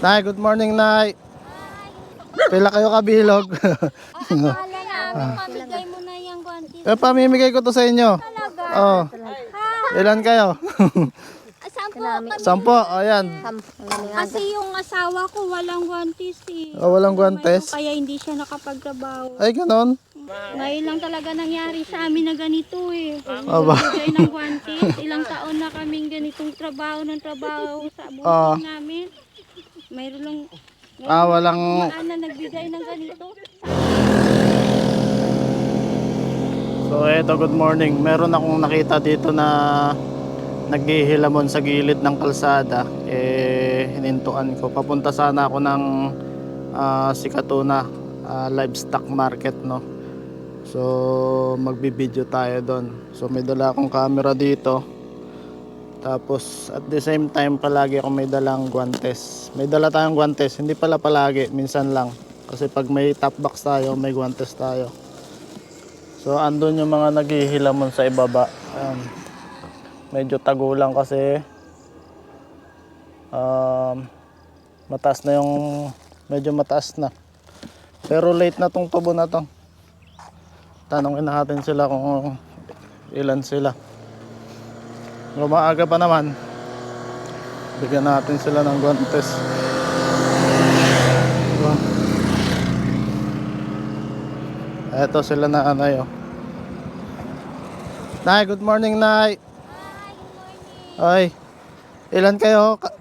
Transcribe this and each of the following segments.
Nay, good morning, Nay. Pila kayo kabilog. Akala namin mamigay mo na yung guanti. eh, pamimigay ko to sa inyo. Talaga? Oh. Ilan kayo? Ah, Saan po kami? Sampo, ayan. Kasi yung asawa ko walang guantes eh. Oh, walang guantes. Kaya hindi siya nakapagtrabaho. Ay, ganon. Ngayon lang talaga nangyari sa amin na ganito eh. Aba. Bigay ng guantes. Ilang taon na kaming ganitong trabaho ng trabaho sa Ah. buhay namin. Mayroon lang Ah, walang... maan na nagbigay ng ganito. So, eto, good morning. Meron akong nakita dito na naghihilamon sa gilid ng kalsada. Eh, hinintuan ko. Papunta sana ako ng ah, Sikatuna ah, livestock market, no? So, magbibideo tayo doon. So, may dala akong camera dito. Tapos, at the same time, palagi ako may dalang guantes. May dala tayong guantes. Hindi pala palagi, minsan lang. Kasi pag may top box tayo, may guantes tayo. So andun yung mga naghihilamon sa ibaba. Ayan. Medyo tagulang kasi um, mataas na yung medyo mataas na. Pero late na tong tubo na to. Tanongin natin sila kung ilan sila. Kung maaga pa naman, bigyan natin sila ng guantes. Diba? Eto sila na anay oh. Nay, good morning, Nay. Ay, ilan kayo? Ka-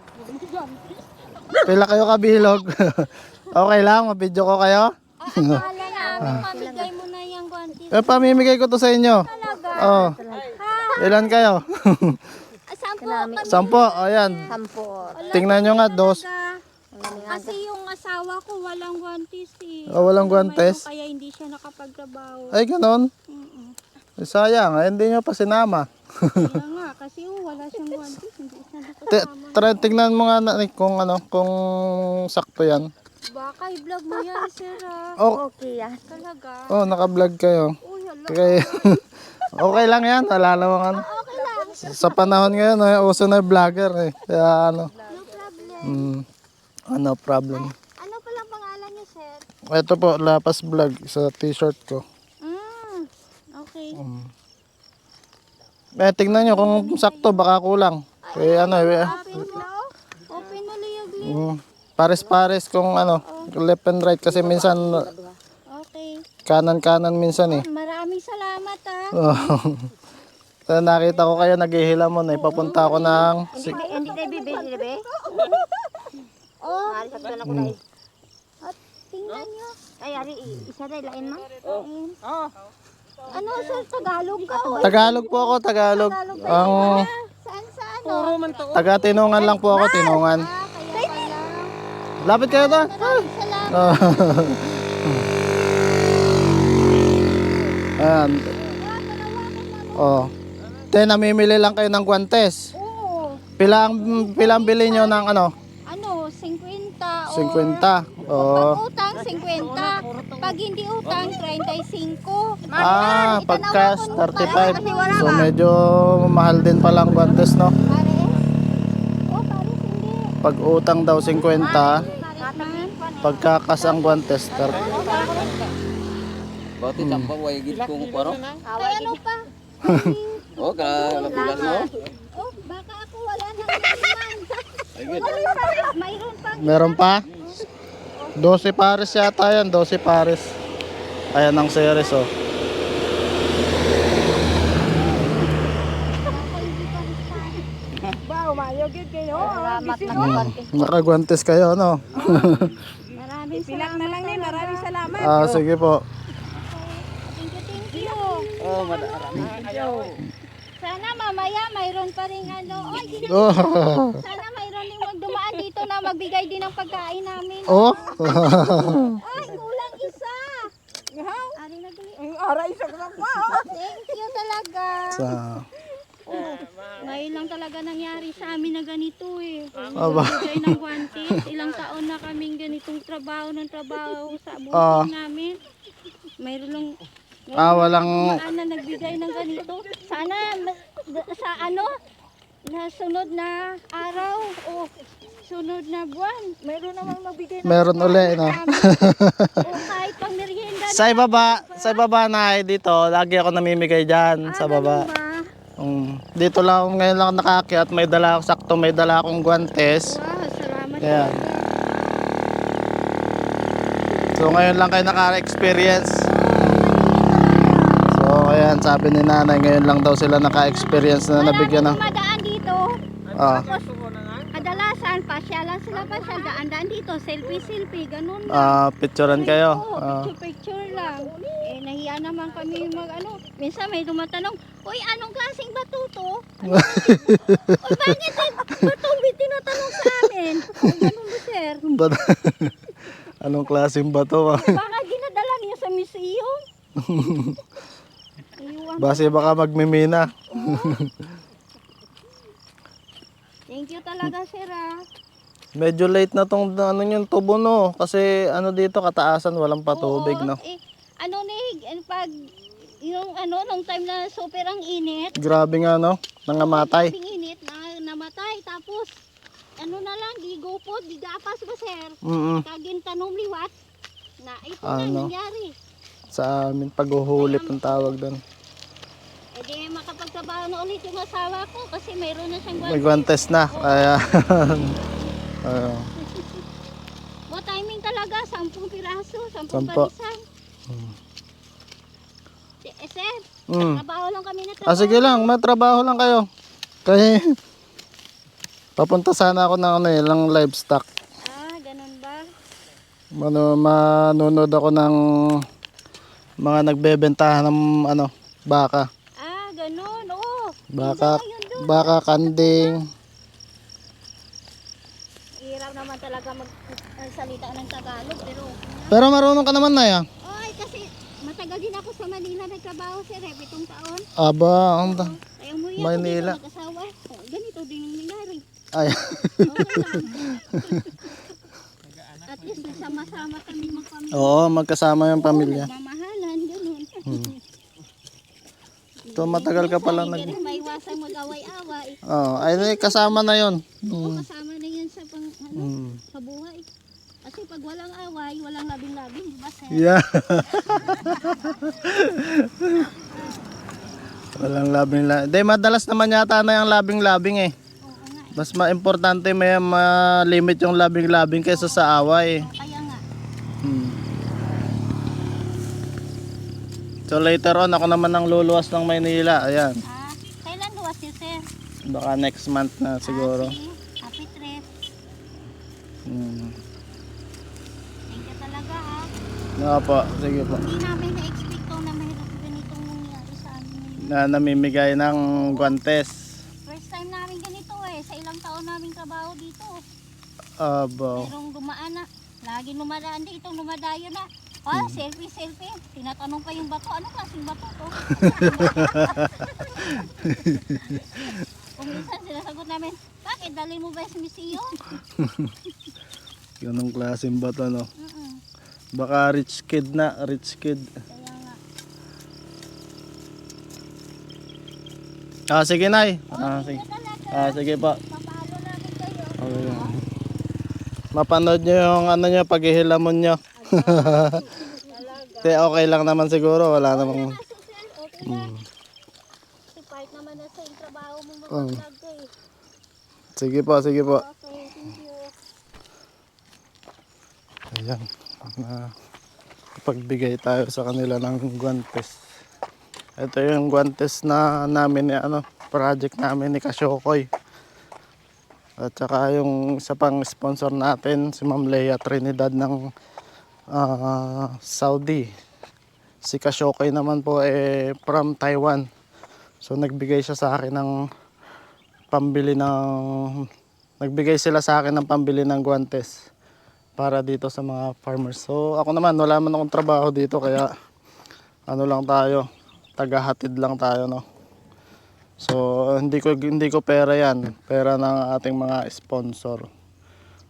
Pila kayo kabilog? okay lang, mabidyo ko kayo? Akala namin mamigay mo na yung guantes. Eh, pamimigay ko to sa inyo. Talaga? Oh? Ilan kayo? Ah, Saan po kami? Sampo, ayan. Sampo. Tingnan nyo nga, dos. Kasi yung asawa ko walang guantes eh. Oh, walang guantes? Kaya hindi siya nakapagtrabaho. Ay, ganon. Mm-mm. Eh, sayang, eh, hindi nyo pa sinama. Kaya nga, kasi oh, wala siyang guantes. Hindi siya nakasama. try, tingnan mo nga na, kung ano, kung sakto yan. Baka i-vlog mo yan, sir ah. Oh, Okay yan. Talaga? oh naka-vlog kayo. Uy, hala. Okay. okay lang yan, wala namang ano. Okay lang. Sa panahon ngayon, eh, uso na vlogger eh. Kaya ano, No problem. mm, ano problem. Ano pala pangalan niyo, sir? Ito po, Lapas Vlog sa t-shirt ko. Mm, okay. Eh, tingnan nyo kung sakto, baka kulang. Eh, ano, eh, Open mo. Open mo, Liogli. mm, pares-pares kung ano, left and right kasi minsan Okay. kanan-kanan minsan eh. Ah. Oh. so, nakita ko kayo naghihilamon eh. Papunta ako ng... Si- Hindi tayo bibili, be. Oh, Ari, sakto na ko na. at tingnan niyo. Ay, ari, isa tayo lain man. Ayun. Ano, sir? Tagalog ka? o? Tagalog po ako, Tagalog. Ang Ah, Saan sa ano? taga Tinungan lang po ako, Tinungan. Ah, kaya pala. Lapit kayo to. Maraming salamat. Oh. Ayan. Oh. Te, namimili lang kayo ng guantes. Oo. Pila ang, pila ang bili nyo ng ano? Ano, 50 o... 50. Oh. Pag utang, 50. Pag hindi utang, 35. Ah, pagkas 35. So medyo mahal din palang guantes, no? Pare? Oh, pare, hindi. Pag utang daw 50, Man? pagkakas ang guantes 30. Bati campa way gid ko paro. Kaya ano pa? Oh, ka lapilan mo. Oh, baka ako wala nang iman. Mayroon pa. Meron pa? 12 pares yata yan, 12 pares. Ayan ang series, oh. Salamat na kapante. Nakaguantes kayo, no? Maraming salamat. na lang ni, maraming salamat. Ah, sige po. Thank you, thank you. Oh, madarami. Sana mamaya mayroon pa rin ano. Ay, na- Oh. sana mayroon din magdumaan dito na magbigay din ng pagkain namin. Oh. Ay, kulang isa. Ari na gali. Aray, isa ka pa. Thank you talaga. Sa, Ngayon lang talaga nangyari sa amin na ganito eh. Aba. Bigay ng guantes. Ilang taon na kaming ganitong trabaho ng trabaho sa buhay Ah. namin. Mayroon lang ah, walang... Na nagbigay ng ganito? Sana sa ano? Na sunod na araw o sunod na buwan. Meron namang magbigay ng Meron uli, no? o kahit pang merienda na. Sa ibaba, sa ibaba na dito, lagi ako namimigay dyan sa baba. Ba? Um, dito lang ako ngayon lang nakaakyat, may dala ako sakto, may dala akong guantes. Wow, salamat. Ayan. So ngayon lang kayo naka-experience. Ayan, sabi ni nanay, ngayon lang daw sila naka-experience na nabigyan ng... Madaan dito. Ah, Kadalasan, pasyalan sila pasyal. Daan-daan dito. Selfie-selfie. Ganun lang. ah, picturean kayo. Oo, Ah, picture-picture lang. Eh, nahiya naman kami mag ano. Minsan may tumatanong, Uy, anong klaseng bato to? Ano Uy, bakit bato may tinatanong sa amin? O, ganun ba, sir? ba't, anong klaseng bato? Baka ginadala niyo sa museum? Iwan. Base baka magmimina. Thank you talaga, sir, ah. Medyo late na tong ano yung tubo no. Kasi ano dito kataasan walang patubig Oo, no. Eh, ano ni, eh, pag, yung ano, nung time na super ang init, Grabe nga no. Nangamatay. Ang init na namatay tapos ano na lang di po di gapas ba sir Mm kagin tanom liwat na ito Ano? na nangyari Sa amin paghuhulip ang tawag doon. Eh di makapagtrabaho na ulit yung asawa ko kasi mayroon na siyang May guantes na. Kaya Ayun. mo timing talaga 10 piraso 10 Sampo. parisan eh, eh sir Mm. trabaho lang kami na Ah, sige lang, matrabaho lang kayo. Kasi papunta sana ako ng ano eh, lang livestock. ah ganun ba Ano, manunod ako ng mga nagbebentahan ng ano, baka. Oo Baka, baka kanding. hirap naman talaga mag salita ng Tagalog pero Pero marunong ka naman na ya. Ay, kasi matagal din ako sa Manila nagtrabaho sir, eh, pitong taon. Aba, ang ta- Kaya umuwi ako Manila. dito mag-asawa. Oh, ganito din yung nangyari. Ay, Okay lang. At least nagsama-sama kami magpamilya. oo, magkasama yung pamilya. Mamahalan, ganun. So matagal ka pala nag... Pero maiwasan mag-away-away. Oh, ay kasama na 'yon. Oo, kasama na yan sa pang, ano, Mm. sa buhay. Kasi pag walang away, walang labing-labing, di ba sir? Yeah. Walang labing labing. Hindi, madalas naman yata na yung labing-labing eh. Oo nga, Mas ma-importante may ma-limit yung labing-labing kaysa sa away. kaya nga. Hmm. So later on, ako naman ang luluwas ng Maynila. Ayan. Ah, kailan luwas yun sir? Baka next month na siguro. Ah, sige. Happy trip. Hmm. Thank you talaga ha. Po, sige po. Hindi namin na-expect to na mayroon ganitong nangyari sa amin. Na namimigay ng guantes. First time namin ganito eh. Sa ilang taon namin trabaho dito. Abo. Merong dumaan na. Lagi lumadaan dito, lumadayo na. Hmm. selfie, selfie. Tinatanong pa yung bato. Ano klaseng bato to? Kung minsan sinasagot namin, bakit dali mo ba sa museum? Ganong klaseng bato, no? Mm-mm. Baka rich kid na, rich kid. Kaya nga. Ah, sige, Nay. Ah, sige. Ah, sige po. papalo namin kayo. Okay. Mapanood nyo yung ano nyo, paghihilamon nyo. Te, okay lang naman siguro. Wala namang... Okay lang. Kasi part naman na sa yung trabaho mo Mm. mag-vlog ko eh. Sige po, sige po. Okay, thank you. Ayan. Na, pagbigay tayo sa kanila ng guantes. Ito yung guantes na namin ni ano, project namin ni Kasyokoy. At saka yung isa pang sponsor natin, si Ma'am Leia Trinidad ng ah, Saudi. Si Kasyokoy naman po eh from Taiwan. So nagbigay siya sa akin ng pambili ng nagbigay sila sa akin ng pambili ng guantes para dito sa mga farmers. So ako naman wala man akong trabaho dito kaya ano lang tayo, tagahatid lang tayo no. So hindi ko hindi ko pera 'yan, pera ng ating mga sponsor.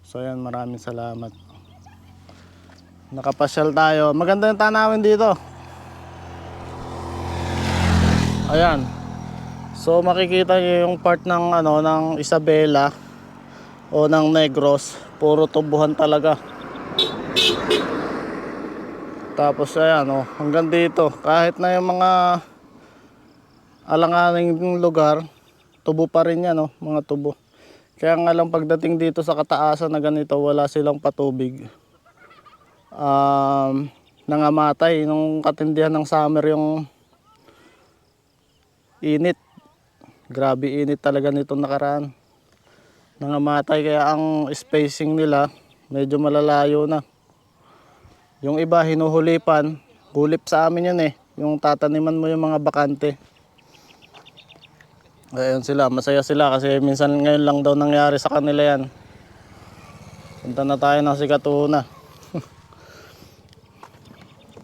So ayan, maraming salamat. Nakapasyal tayo. Maganda yung tanawin dito. Ayan. So makikita niyo yung part ng ano ng Isabela o ng Negros, puro tubuhan talaga. Tapos ayan oh, hanggang dito, kahit na yung mga alanganing lugar, tubo pa rin yan oh, mga tubo. Kaya nga lang pagdating dito sa kataasan na ganito, wala silang patubig. Um, nangamatay nung katindihan ng summer yung init. Grabe init talaga nitong nakaraan. Nangamatay kaya ang spacing nila medyo malalayo na. Yung iba hinuhulipan, hulip sa amin yun eh. Yung tataniman mo yung mga bakante. Ayun sila, masaya sila kasi minsan ngayon lang daw nangyari sa kanila yan. Punta na tayo ng sikatuna.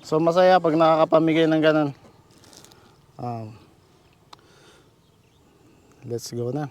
So masaya pag nakakapamigay ng ganun. Um, let's go na.